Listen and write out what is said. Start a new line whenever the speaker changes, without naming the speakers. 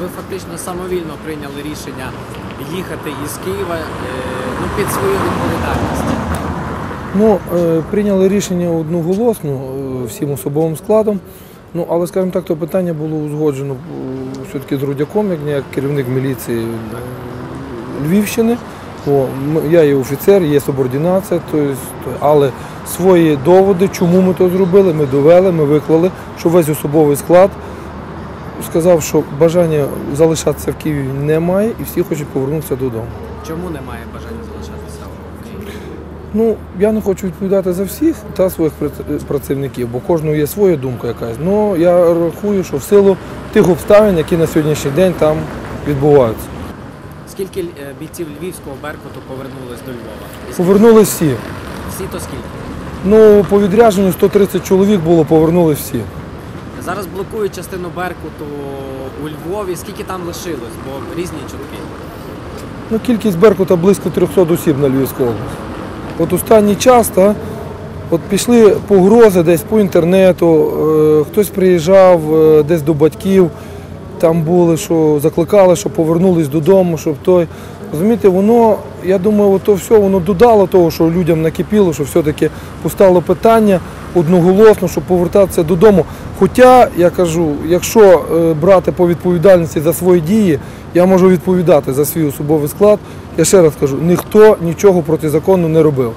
Ви фактично самовільно прийняли рішення їхати із Києва е, ну, під свою відповідальність.
Ну, е, прийняли рішення одноголосно е, всім особовим складом. Ну, але, скажімо так, то питання було узгоджено все-таки з Рудяком, як, керівник міліції Львівщини. О, я є офіцер, є субординація, то есть, то- але свої доводи, чому ми то зробили, ми довели, ми виклали, що весь особовий склад сказав, що бажання залишатися в Києві немає і всі хочуть повернутися додому.
Чому немає бажання залишатися в Києві?
Ну, я не хочу відповідати за всіх та своїх працівників, бо кожного є своя думка якась. Ну я рахую, що в силу тих обставин, які на сьогоднішній день там відбуваються.
Скільки е, бійців львівського Беркуту повернулись до Львова?
Повернулись всі.
Всі то скільки?
Ну, по відрядженню 130 чоловік було, повернулись всі.
Зараз блокують частину Беркуту у Львові. Скільки там лишилось? Бо різні чутки.
Ну, кількість Беркута близько 300 осіб на Львівську область. От останній час, та, от пішли погрози десь по інтернету, е, хтось приїжджав е, десь до батьків, там були, що закликали, щоб повернулись додому, щоб той. Розумієте, воно, я думаю, ото все воно додало того, що людям накипіло, що все-таки постало питання одноголосно, щоб повертатися додому. Хоча, я кажу, якщо е, брати по відповідальності за свої дії, я можу відповідати за свій особовий склад. Я ще раз кажу, ніхто нічого протизаконно не робив.